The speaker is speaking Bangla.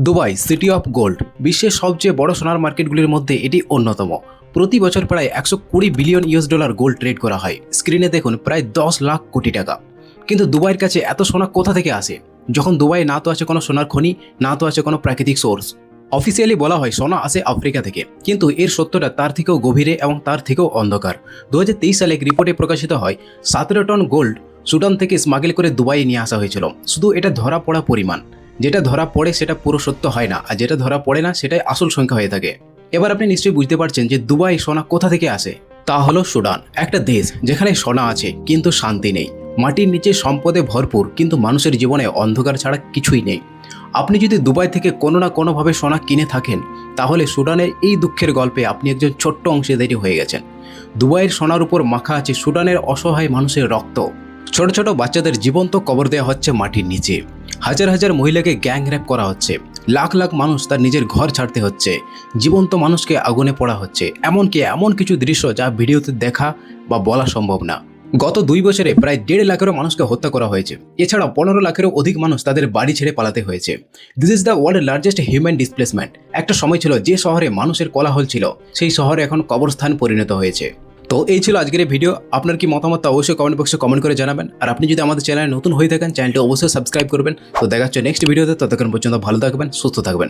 দুবাই সিটি অফ গোল্ড, বিশ্বের সবচেয়ে বড় সোনার মার্কেটগুলির মধ্যে এটি অন্যতম। প্রতি বছর প্রায় একশো কুড়ি billion US dollar gold trade করা হয়। স্ক্রিনে দেখুন, প্রায় দশ লাখ কোটি টাকা। কিন্তু দুবাইয়ের কাছে এত সোনা কোথা থেকে আসে? যখন দুবাই না তো আছে কোনো সোনার খনি, না তো আছে কোনো প্রাকৃতিক সোর্স। অফিসিয়ালি বলা হয় সোনা আসে আফ্রিকা থেকে। কিন্তু এর সত্যটা তার থেকেও গভীরে এবং তার থেকেও অন্ধকার। দু হাজার তেইশ সালে এক রিপোর্টে প্রকাশিত হয়, সতেরো টন গোল্ড সুডান থেকে স্মাগল করে দুবাইয়ে নিয়ে আসা হয়েছিল। শুধু এটা ধরা পড়া পরিমাণ। যেটা ধরা পড়ে সেটা পুরো সত্য হয় না, আর যেটা ধরা পড়ে না সেটাই আসল সংখ্যা হয়ে থাকে। এবার আপনি নিশ্চয়ই বুঝতে পারছেন যে দুবাই সোনা কোথা থেকে আসে? তা হলো সুডান, একটা দেশ যেখানে সোনা আছে কিন্তু শান্তি নেই। মাটির নিচে সম্পদে ভরপুর কিন্তু মানুষের জীবনে অন্ধকার ছাড়া কিছুই নেই। আপনি যদি দুবাই থেকে কোনো না কোনোভাবে সোনা কিনে থাকেন, তাহলে সুডানের এই দুঃখের গল্পে আপনি একজন ছোট্ট অংশীদারি হয়ে গেছেন। দুবাইয়ের সোনার উপর মাখা আছে সুডানের অসহায় মানুষের রক্ত। ছোট ছোট বাচ্চাদের জীবন্ত কবর দেওয়া হচ্ছে মাটির নিচে। হাজার হাজার মহিলাকে গ্যাং র্যাপ করা হচ্ছে। লাখ লাখ মানুষ তার নিজের ঘর ছাড়তে হচ্ছে। জীবন্ত মানুষকে আগুনে পড়া হচ্ছে। এমনকি এমন কিছু দৃশ্য যা ভিডিওতে দেখা বা বলা সম্ভব না। গত দুই বছরে প্রায় দেড় লাখেরও মানুষকে হত্যা করা হয়েছে। এছাড়া পনেরো লাখেরও অধিক মানুষ তাদের বাড়ি ছেড়ে পালাতে হয়েছে। This is the world largest human displacement একটা সময় ছিল যে শহরে মানুষের কোলাহল ছিল, সেই শহরে এখন কবরস্থান পরিণত হয়েছে। তো এই ছিল আজকের ভিডিও। আপনার কি মতামত অবশ্যই কমেন্ট বক্সে কমেন্ট করে জানাবেন। আর আপনি যদি আমাদের চ্যানেলে নতুন হয়ে থাকেন চ্যানেলটি অবশ্যই সাবস্ক্রাইব করবেন। তো দেখা হচ্ছে নেক্সট ভিডিওতে ততক্ষণ পর্যন্ত ভালো থাকবেন, সুস্থ থাকবেন।